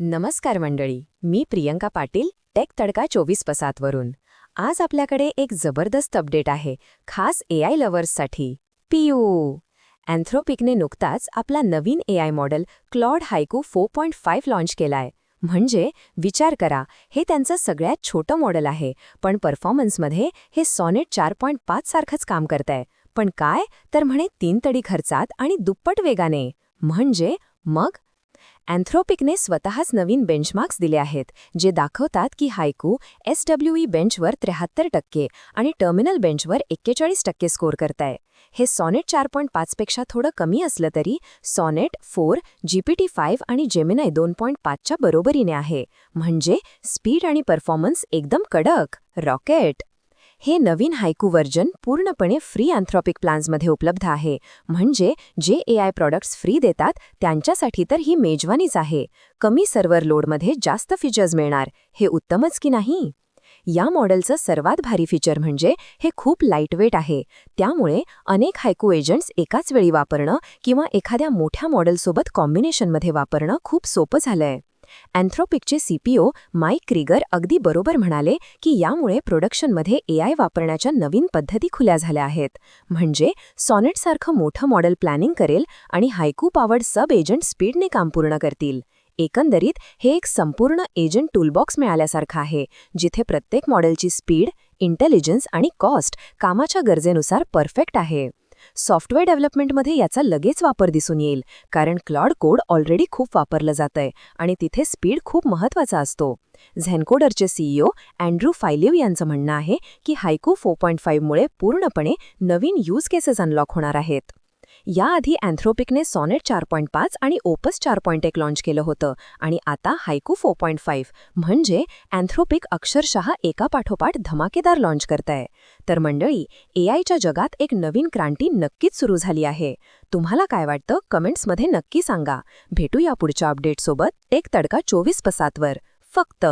नमस्कार मंडळी मी प्रियंका पाटील टेक तडका चोवीस पसातवरून. आज आपल्याकडे एक जबरदस्त अपडेट आहे खास ए आय लवर्ससाठी पीयू! अँथ्रोपिकने नुकताच आपला नवीन A I model Claude Haiku four point five launch केलाय. म्हणजे विचार करा हे त्यांचं सगळ्यात छोटं मॉडेल आहे पण परफॉर्मन्समध्ये हे सॉनेट चार पॉईंट पाच सारखंच काम करतंय. पण काय? तर म्हणे तीन तडी खर्चात आणि दुप्पट वेगाने. म्हणजे मग? अँथ्रोपिकने स्वतःच नवीन बेंचमार्क्स दिले आहेत जे दाखवतात की हायकू एस डब्ल्यू ई बेंचवर त्र्याहत्तर टक्के आणि टर्मिनल बेंचवर एक्केचाळीस टक्के स्कोर करताय. हे सॉनेट चार पॉईंट पाचपेक्षा थोडं कमी असलं तरी सॉनेट फोर जीपीटी फाईव्ह आणि जेमिनाय दोन पॉईंट पाचच्या बरोबरीने आहे. म्हणजे स्पीड आणि परफॉर्मन्स एकदम कडक. रॉकेट. हे नवीन हायकू वर्जन पूर्णपणे फ्री अँथ्रॉपिक प्लान्समध्ये उपलब्ध आहे. म्हणजे जे ए आय प्रॉडक्ट्स फ्री देतात त्यांच्यासाठी तर ही मेजवानीच आहे. कमी सर्व्हर लोडमध्ये जास्त फीचर्स मिळणार हे उत्तमच की नाही? या मॉडेलचं सर्वात भारी फीचर म्हणजे हे खूप लाईटवेट आहे. त्यामुळे अनेक हायकू एजंट्स एकाच वेळी वापरणं किंवा एखाद्या मोठ्या मॉडेलसोबत कॉम्बिनेशनमध्ये वापरणं खूप सोपं झालंय. अँथ्रोपिकचे सीपीओ माईक क्रिगर अगदी बरोबर म्हणाले की यामुळे प्रोडक्शनमध्ये एआय वापरण्याच्या नवीन पद्धती खुल्या झाल्या आहेत. म्हणजे सॉनेटसारखं मोठं मॉडेल प्लॅनिंग करेल आणि हायकू पॉवर्ड सब एजंट स्पीडने काम पूर्ण करतील. एकंदरीत हे एक संपूर्ण एजंट टूलबॉक्स मिळाल्यासारखं आहे जिथे प्रत्येक मॉडेलची स्पीड इंटेलिजन्स आणि कॉस्ट कामाच्या गरजेनुसार परफेक्ट आहे. सॉफ्टवेअर डेव्हलपमेंटमध्ये याचा लगेच वापर दिसून येईल कारण क्लॉड कोड ऑलरेडी खूप वापरलं जातंय आणि तिथे स्पीड खूप महत्त्वाचा असतो. झेनकोडरचे सीईओ अँड्रू फायलिव यांचं म्हणणं आहे की हायकू फोर पॉईंट फाईव्हमुळे पूर्णपणे नवीन यूज केसेस अनलॉक होणार आहेत. याआधी अँथ्रोपिकने सॉनेट चार पॉईंट पाच आणि ओपस चार पॉईंट एक लॉन्च केलं होतं. आणि आता हायकू फोर पॉईंट फाईव्ह म्हणजे अँथ्रोपिक अक्षरशः एकापाठोपाठ धमाकेदार लॉन्च करतंय. तर मंडळी एआयच्या जगात एक नवीन क्रांती नक्कीच सुरू झाली आहे. तुम्हाला काय वाटतं? कमेंट्समध्ये नक्की सांगा. भेटूया पुढच्या अपडेटसोबत टेक तडका चोवीस पसातवर फक्त